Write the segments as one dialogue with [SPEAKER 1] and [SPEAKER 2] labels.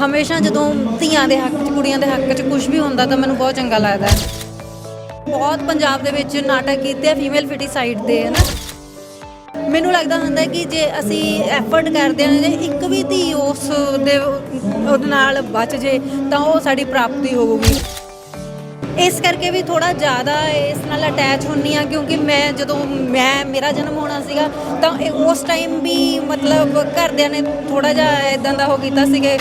[SPEAKER 1] ਹਮੇਸ਼ਾ ਜਦੋਂ ਧੀਆਂ ਦੇ ਹੱਕ 'ਚ, ਕੁੜੀਆਂ ਦੇ ਹੱਕ 'ਚ ਕੁਝ ਵੀ ਹੁੰਦਾ ਤਾਂ ਮੈਨੂੰ ਬਹੁਤ ਚੰਗਾ ਲੱਗਦਾ ਹੈ। ਬਹੁਤ ਪੰਜਾਬ ਦੇ ਵਿੱਚ ਨਾਟਕ ਕੀਤੇ ਆ ਫੀਮੇਲ ਫਿਟੀਸਾਈਡ ਦੇ ਹੈ ਨਾ। ਮੈਨੂੰ ਲੱਗਦਾ ਹੁੰਦਾ ਕਿ ਜੇ ਅਸੀਂ ਐਫਰਟ ਕਰਦੇ ਹਾਂ, ਜੇ ਇੱਕ ਵੀ ਧੀ ਉਸ ਦੇ, ਉਹਦੇ ਨਾਲ ਬਚ ਜੇ, ਤਾਂ ਉਹ ਸਾਡੀ ਪ੍ਰਾਪਤੀ ਹੋਊਗੀ। ਇਸ ਕਰਕੇ ਵੀ ਥੋੜਾ ਜ਼ਿਆਦਾ ਇਸ ਨਾਲ ਅਟੈਚ ਹੁੰਨੀ ਆ ਕਿਉਂਕਿ ਮੈਂ ਜਦੋਂ, ਮੈਂ, ਮੇਰਾ ਜਨਮ ਹੋਣਾ ਸੀਗਾ, ਤਾਂ ਉਸ ਟਾਈਮ ਵੀ ਮਤਲਬ ਘਰਦਿਆਂ ਨੇ ਥੋੜਾ ਜਿਹਾ ਇਦਾਂ ਦਾ ਹੋ ਕੀਤਾ ਸੀਗੇ।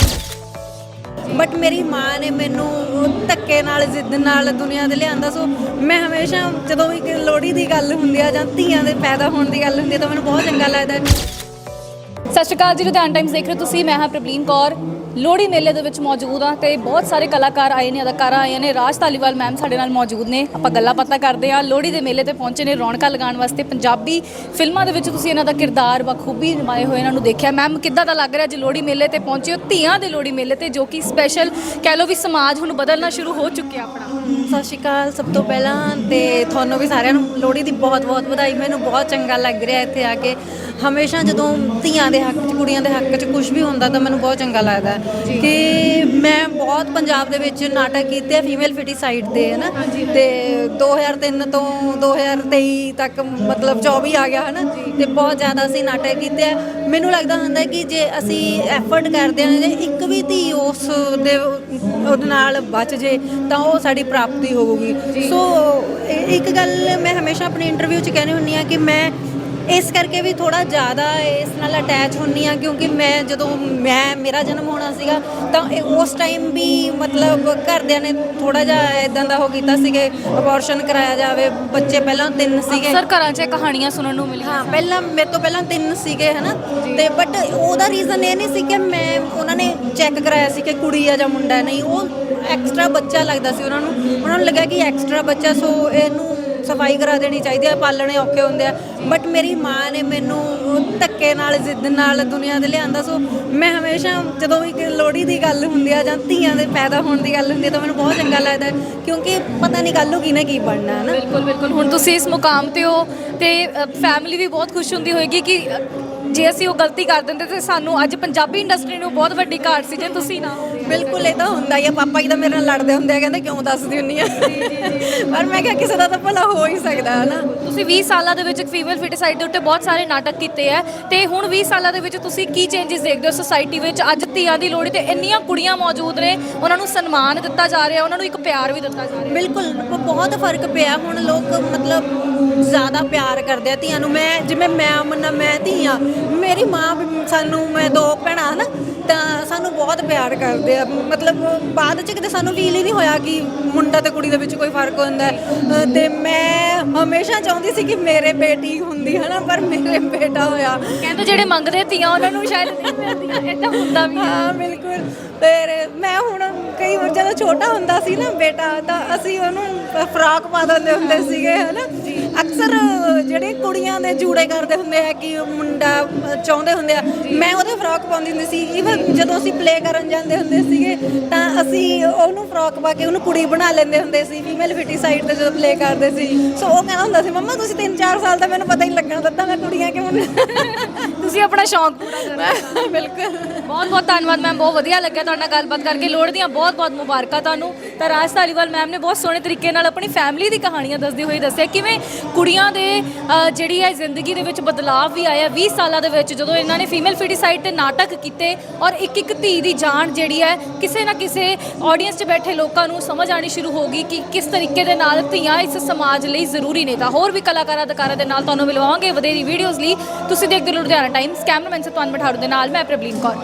[SPEAKER 1] ਬਟ ਮੇਰੀ ਮਾਂ ਨੇ ਮੈਨੂੰ ਧੱਕੇ ਨਾਲ, ਜ਼ਿੱਦ ਨਾਲ ਦੁਨੀਆ ਦੇ ਲਿਆਂਦਾ। ਸੋ ਮੈਂ ਹਮੇਸ਼ਾ ਜਦੋਂ ਵੀ ਲੋਹੜੀ ਦੀ ਗੱਲ ਹੁੰਦੀ ਆ ਜਾਂ ਧੀਆਂ ਦੇ ਪੈਦਾ ਹੋਣ ਦੀ ਗੱਲ ਹੁੰਦੀ ਆ, ਤਾਂ ਮੈਨੂੰ ਬਹੁਤ ਚੰਗਾ ਲੱਗਦਾ।
[SPEAKER 2] ਸਤਿ ਸ਼੍ਰੀ ਅਕਾਲ ਜੀ, ਲੁਧਿਆਣਾ ਟਾਈਮਸ ਦੇਖ ਰਹੇ ਹੋ ਤੁਸੀਂ। ਮੈਂ ਹਾਂ ਪ੍ਰਬਲੀਨ ਕੌਰ। ਲੋਹੜੀ ਮੇਲੇ ਦੇ ਵਿੱਚ ਮੌਜੂਦ ਹਾਂ ਤੇ ਬਹੁਤ ਸਾਰੇ ਕਲਾਕਾਰ ਆਏ ਨੇ, ਅਦਾਕਾਰਾ ਆਏ ਨੇ। ਰਾਜ ਧਾਲੀਵਾਲ ਮੈਮ ਸਾਡੇ ਨਾਲ ਮੌਜੂਦ ਨੇ। ਆਪਾਂ ਗੱਲਾਂ ਬਾਤਾਂ ਕਰਦੇ ਹਾਂ। ਲੋਹੜੀ ਦੇ ਮੇਲੇ ਤੇ ਪਹੁੰਚੇ ਨੇ ਰੌਣਕਾਂ ਲਗਾਉਣ ਵਾਸਤੇ। ਪੰਜਾਬੀ ਫਿਲਮਾਂ ਦੇ ਵਿੱਚ ਤੁਸੀਂ ਇਹਨਾਂ ਦਾ ਕਿਰਦਾਰ ਬਖੂਬੀ ਨਿਭਾਏ ਹੋਏ ਇਹਨਾਂ ਨੂੰ ਦੇਖਿਆ। ਮੈਮ, ਕਿੱਦਾਂ ਦਾ ਲੱਗ ਰਿਹਾ ਜੀ ਲੋਹੜੀ ਮੇਲੇ ਤੇ ਪਹੁੰਚੇ ਹੋ? ਧੀਆਂ ਦੇ ਲੋਹੜੀ ਮੇਲੇ ਤੇ ਜੋ ਕਿ ਸਪੈਸ਼ਲ ਕਹਿ ਲਓ ਵੀ ਸਮਾਜ ਹੁਣ ਬਦਲਣਾ ਸ਼ੁਰੂ ਹੋ ਚੁੱਕਿਆ ਆਪਣਾ।
[SPEAKER 1] ਸਤਿ ਸ਼੍ਰੀ ਅਕਾਲ ਸਭ ਤੋਂ ਪਹਿਲਾਂ ਤੇ ਤੁਹਾਨੂੰ ਵੀ ਸਾਰਿਆਂ ਨੂੰ ਲੋਹੜੀ ਦੀ ਬਹੁਤ ਬਹੁਤ ਵਧਾਈ। ਮੈਨੂੰ ਬਹੁਤ ਚੰਗਾ ਲੱਗ ਰਿਹਾ ਇੱਥੇ ਆ ਕੇ। ਹਮੇਸ਼ਾ ਜਦੋਂ ਧੀਆਂ ਦੇ ਹੱਕ 'ਚ ਕੁੜੀਆਂ ਦੇ ਹੱਕ 'ਚ ਕੁਝ ਵੀ ਹੁੰਦਾ ਤਾਂ ਮੈਨੂੰ ਬਹੁਤ ਚੰਗਾ ਲੱਗਦਾ ਕਿ ਮੈਂ ਬਹੁਤ ਪੰਜਾਬ ਦੇ ਵਿੱਚ ਨਾਟਕ ਕੀਤੇ ਆ ਫੀਮੇਲ ਫਿਟੀਸਾਈਡ ਦੇ ਹੈ ਨਾ? ਤੇ 2003 ਤੋਂ 2023 ਤੱਕ ਮਤਲਬ 24 ਆ ਗਿਆ ਹੈ ਨਾ? ਤੇ ਬਹੁਤ ਜ਼ਿਆਦਾ ਅਸੀਂ ਨਾਟਕ ਕੀਤੇ ਆ। ਮੈਨੂੰ ਲੱਗਦਾ ਹੁੰਦਾ ਕਿ ਜੇ ਅਸੀਂ ਐਫਰਟ ਕਰਦੇ ਹਾਂ ਜੇ ਇੱਕ ਵੀ ਧੀ ਉਸ ਦੇ ਉਹਦੇ ਨਾਲ ਬਚ ਜੇ ਤਾਂ ਉਹ ਸਾਡੀ ਪ੍ਰਾਪਤੀ ਹੋਊਗੀ। ਸੋ ਇੱਕ ਗੱਲ ਮੈਂ ਹਮੇਸ਼ਾ ਆਪਣੀ ਇੰਟਰਵਿਊ 'ਚ ਕਹਿੰਦੀ ਹੁੰਨੀ ਆ ਕਿ ਮੈਂ ਇਸ ਕਰਕੇ ਵੀ ਥੋੜਾ ਜ਼ਿਆਦਾ ਇਸ ਨਾਲ ਅਟੈਚ ਹੁੰਨੀ ਆ ਕਿਉਂਕਿ ਮੈਂ ਜਦੋਂ ਮੈਂ ਮੇਰਾ ਜਨਮ ਹੋਣਾ ਸੀਗਾ ਤਾਂ ਉਸ ਟਾਈਮ ਵੀ ਮਤਲਬ ਘਰਦਿਆਂ ਨੇ ਥੋੜਾ ਜਿਹਾ ਇਦਾਂ ਦਾ ਹੋ ਕੀਤਾ ਸੀਗੇ ਅਬੋਰਸ਼ਨ ਕਰਾਇਆ ਜਾਵੇ ਬੱਚੇ ਪਹਿਲਾਂ ਤਿੰਨ ਸੀਗੇ।
[SPEAKER 2] ਅਕਸਰ ਘਰਾਂ 'ਚ ਕਹਾਣੀਆਂ ਸੁਣਨ ਨੂੰ ਮਿਲੀਆਂ।
[SPEAKER 1] ਹਾਂ ਪਹਿਲਾਂ ਮੇਰੇ ਤੋਂ ਪਹਿਲਾਂ ਤਿੰਨ ਸੀਗੇ ਹਨਾ? ਤੇ ਬਟ ਉਹਦਾ ਰੀਜ਼ਨ ਇਹ ਨਹੀਂ ਸੀ ਕਿ ਮੈਂ ਉਹਨਾਂ ਨੇ ਚੈੱਕ ਕਰਾਇਆ ਸੀ ਕਿ ਕੁੜੀ ਆ ਜਾਂ ਮੁੰਡਾ। ਨਹੀਂ ਉਹ ਐਕਸਟਰਾ ਬੱਚਾ ਲੱਗਦਾ ਸੀ ਉਹਨਾਂ ਨੂੰ। ਉਹਨਾਂ ਨੂੰ ਲੱਗਾ ਕਿ ਐਕਸਟਰਾ ਬੱਚਾ ਸੋ ਇਹਨੂੰ ਸਫ਼ਾਈ ਕਰਾ ਦੇਣੀ ਚਾਹੀਦੀ ਹੈ ਪਾਲਣੇ ਔਖੇ ਹੁੰਦੇ ਆ। ਬਟ ਮੇਰੀ ਮਾਂ ਨੇ ਮੈਨੂੰ ਧੱਕੇ ਨਾਲ, ਜ਼ਿੱਦ ਨਾਲ ਦੁਨੀਆ ਦੇ ਲਿਆਂਦਾ ਸੋ ਮੈਂ ਹਮੇਸ਼ਾ ਜਦੋਂ ਵੀ ਕਿ ਲੋਹੜੀ ਦੀ ਗੱਲ ਹੁੰਦੀ ਆ ਜਾਂ ਧੀਆਂ ਦੇ ਪੈਦਾ ਹੋਣ ਦੀ ਗੱਲ ਹੁੰਦੀ ਆ, ਤਾਂ ਮੈਨੂੰ ਬਹੁਤ ਚੰਗਾ ਲੱਗਦਾ ਕਿਉਂਕਿ ਪਤਾ ਨਹੀਂ ਕੱਲ੍ਹ ਨੂੰ ਕਿਹਨੇ ਕੀ ਬਣਨਾ ਹੈ ਨਾ
[SPEAKER 2] ਬਿਲਕੁਲ ਬਿਲਕੁਲ। ਹੁਣ ਤੁਸੀਂ ਇਸ ਮੁਕਾਮ ਤੇ ਹੋ ਤੇ ਫੈਮਿਲੀ ਵੀ ਬਹੁਤ ਖੁਸ਼ ਹੁੰਦੀ ਹੋਏਗੀ ਕਿ ਜੇ ਅਸੀਂ ਉਹ ਗਲਤੀ ਕਰ ਦਿੰਦੇ ਤੇ ਸਾਨੂੰ ਅੱਜ ਪੰਜਾਬੀ ਇੰਡਸਟਰੀ ਨੂੰ ਬਹੁਤ ਵੱਡੀ ਘਾਟ ਸੀ, ਜੇ ਤੁਸੀਂ ਨਾ ਹੁੰਦੇ
[SPEAKER 1] ਬਿਲਕੁਲ ਇਹ ਤਾਂ ਹੁੰਦਾ ਹੀ ਆ। ਪਾਪਾ ਜੀ ਤਾਂ ਮੇਰੇ ਨਾਲ ਲੜਦੇ ਹੁੰਦੇ ਆ ਕਹਿੰਦੇ ਕਿਉਂ ਦੱਸਦੀ ਹੁੰਨੀ ਆ? ਪਰ ਮੈਂ ਕਿਹਾ ਕਿਸੇ ਦਾ ਤਾਂ ਭਲਾ ਹੋ ਹੀ ਸਕਦਾ ਹੈ ਨਾ
[SPEAKER 2] ਤੁਸੀਂ 20 ਸਾਲਾਂ ਦੇ ਵਿੱਚ ਇੱਕ ਫੀਮੇਲ ਫਿਟਸਾਈਡ ਦੇ ਉੱਤੇ ਬਹੁਤ ਸਾਰੇ ਨਾਟਕ ਕੀਤੇ ਆ ਤੇ ਹੁਣ 20 ਸਾਲਾਂ ਦੇ ਵਿੱਚ ਤੁਸੀਂ ਕੀ ਚੇਂਜਸ ਦੇਖਦੇ ਹੋ ਸੋਸਾਇਟੀ ਵਿੱਚ? ਅੱਜ ਧੀਆਂ ਦੀ ਲੋਹੜੀ ਤੇ ਇੰਨੀਆਂ ਕੁੜੀਆਂ ਮੌਜੂਦ ਨੇ ਉਹਨਾਂ ਨੂੰ ਸਨਮਾਨ ਦਿੱਤਾ ਜਾ ਰਿਹਾ ਉਹਨਾਂ ਨੂੰ ਇੱਕ ਪਿਆਰ ਵੀ ਦਿੱਤਾ ਜਾ ਰਿਹਾ।
[SPEAKER 1] ਬਿਲਕੁਲ ਬਹੁਤ ਫ਼ਰਕ ਪਿਆ। ਹੁਣ ਲੋਕ ਮਤਲਬ ਜ਼ਿਆਦਾ ਪਿਆਰ ਕਰਦੇ ਆ ਧੀਆਂ ਨੂੰ। ਮੈਂ ਜਿਵੇਂ ਮੈਂ ਮੰਨਾ ਮੈਂ ਧੀ ਆ। ਮੇਰੀ ਮਾਂ ਸਾਨੂੰ ਮੈਂ ਦੋ ਭੈਣਾਂ ਹਨ? ਤਾਂ ਸਾਨੂੰ ਬਹੁਤ ਪਿਆਰ ਕਰਦੇ ਆ ਮਤਲਬ ਬਾਅਦ ਚ ਕਿਤੇ ਸਾਨੂੰ ਫੀਲ ਹੀ ਨਹੀਂ ਹੋਇਆ ਕਿ ਮੁੰਡਾ ਤੇ ਕੁੜੀ ਦੇ ਵਿੱਚ ਕੋਈ ਫ਼ਰਕ ਹੁੰਦਾ ਹੈ। ਤੇ ਮੈਂ ਹਮੇਸ਼ਾ ਚਾਹੁੰਦੀ ਸੀ ਕਿ ਮੇਰੇ ਬੇਟੀ ਹੁੰਦੀ ਹੈ ਨਾ ਪਰ ਮੇਰੇ ਬੇਟਾ ਹੋਇਆ।
[SPEAKER 2] ਕਹਿੰਦੇ ਜਿਹੜੇ ਮੰਗਦੇ ਧੀਆਂ ਉਹਨਾਂ ਨੂੰ ਸ਼ਾਇਦ ਨਹੀਂ ਮਿਲਦੀਆਂ ਇਦਾਂ ਹੁੰਦਾ ਵੀ ਹੈ।
[SPEAKER 1] ਹਾਂ ਬਿਲਕੁਲ। ਫਿਰ ਮੈਂ ਹੁਣ ਕਈ ਵਾਰ ਜਦੋਂ ਛੋਟਾ ਹੁੰਦਾ ਸੀ ਨਾ ਬੇਟਾ ਤਾਂ ਅਸੀਂ ਉਹਨੂੰ ਫਰਾਕ ਪਾ ਦਿੰਦੇ ਹੁੰਦੇ ਸੀਗੇ ਹਨਾ। ਅਕਸਰ ਜਿਹੜੇ ਕੁੜੀਆਂ ਦੇ ਜੂੜੇ ਕਰਦੇ ਹੁੰਦੇ ਆ ਕਿ ਮੁੰਡਾ ਚਾਹੁੰਦੇ ਹੁੰਦੇ ਆ ਮੈਂ ਉਹਦੇ ਫਰਾਕ ਪਾਉਂਦੀ ਹੁੰਦੀ ਸੀ। ਇਵਨ ਜਦੋਂ ਅਸੀਂ ਪਲੇ ਕਰਨ ਜਾਂਦੇ ਹੁੰਦੇ ਸੀਗੇ ਤਾਂ ਅਸੀਂ ਉਹਨੂੰ ਫਰਾਕ ਪਾ ਕੇ ਉਹਨੂੰ ਕੁੜੀ ਬਣਾ ਲੈਂਦੇ ਹੁੰਦੇ ਸੀ ਫੀਮੇਲ ਫਿਟੀ ਸਾਈਡ ਤੇ ਜਦੋਂ ਪਲੇ ਕਰਦੇ ਸੀ। ਸੋ ਉਹ ਕਹਿੰਦਾ ਹੁੰਦਾ ਸੀ ਮੰਮਾ ਤੁਸੀਂ 3-4 ਸਾਲ ਦਾ ਮੈਨੂੰ ਪਤਾ ਹੀ ਲੱਗਣ ਦਿੱਤਾ ਮੈਂ ਕੁੜੀਆਂ ਕਿ ਮੁੰਡੇ
[SPEAKER 2] ਤੁਸੀਂ ਆਪਣਾ ਸ਼ੌਂਕ ਪੂਰਾ ਕਰਨਾ
[SPEAKER 1] ਬਿਲਕੁਲ।
[SPEAKER 2] ਬਹੁਤ ਬਹੁਤ ਧੰਨਵਾਦ ਮੈਮ ਬਹੁਤ ਵਧੀਆ ਲੱਗਿਆ ਤੁਹਾਡੇ ਨਾਲ ਗੱਲਬਾਤ ਕਰਕੇ। ਲੋੜ ਦੀਆਂ ਬਹੁਤ ਬਹੁਤ ਮੁਬਾਰਕਾਂ ਤੁਹਾਨੂੰ। ਤਾਂ ਰਾਜ ਧਾਲੀਵਾਲ ਮੈਮ ਨੇ ਬਹੁਤ ਸੋਹਣੇ ਤਰੀਕੇ ਨਾਲ ਆਪਣੀ ਫੈਮਿਲੀ ਦੀ ਕਹਾਣੀਆਂ ਦੱਸਦੇ ਹੋਏ ਦੱਸਿਆ। ਕਿਵੇਂ ਕੁੜੀਆਂ ਦੇ ਜਿਹੜੀ ਹੈ ਜ਼ਿੰਦਗੀ ਦੇ ਵਿੱਚ ਬਦਲਾਅ ਵੀ ਆਇਆ। 20 ਸਾਲਾਂ ਦੇ ਵਿੱਚ ਜਦੋਂ ਇਹਨਾਂ ਨੇ ਫੀਮੇਲ ਫਿਟੀਸਾਈਡ ਤੇ ਨਾਟਕ ਕੀਤੇ ਔਰ ਇੱਕ ਇੱਕ ਧੀ ਦੀ ਜਾਨ ਜਿਹੜੀ ਹੈ ਕਿਸੇ ਨਾ ਕਿਸੇ ਆਡੀਅנס 'ਚ ਬੈਠੇ ਲੋਕਾਂ ਨੂੰ ਸਮਝ ਆਣੀ ਸ਼ੁਰੂ ਹੋ ਗਈ ਕਿ ਕਿਸ ਤਰੀਕੇ ਦੇ ਨਾਲ ਧੀਆਂ ਇਸ ਸਮਾਜ ਲਈ ਜ਼ਰੂਰੀ ਨੇ। ਤਾਂ ਹੋਰ ਵੀ ਕਲਾਕਾਰਾਂ, ਅਦਾਕਾਰਾਂ ਦੇ ਨਾਲ ਤੁਹਾਨੂੰ ਮਿਲਵਾਵਾਂਗੇ ਵਧੇਰੀ ਵੀਡੀਓਜ਼ ਲਈ। ਤੁਸੀਂ ਦੇਖਦੇ ਰਹੋ ਲੁਧਿਆਣਾ ਟਾਈਮਸ ਕੈਮਰਾਮੈਨ ਸਤਵੰਤ ਮਠਾਰੂ ਦੇ ਨਾਲ, ਮੈਂ ਪ੍ਰਬਲੀਨ ਕੌਰ।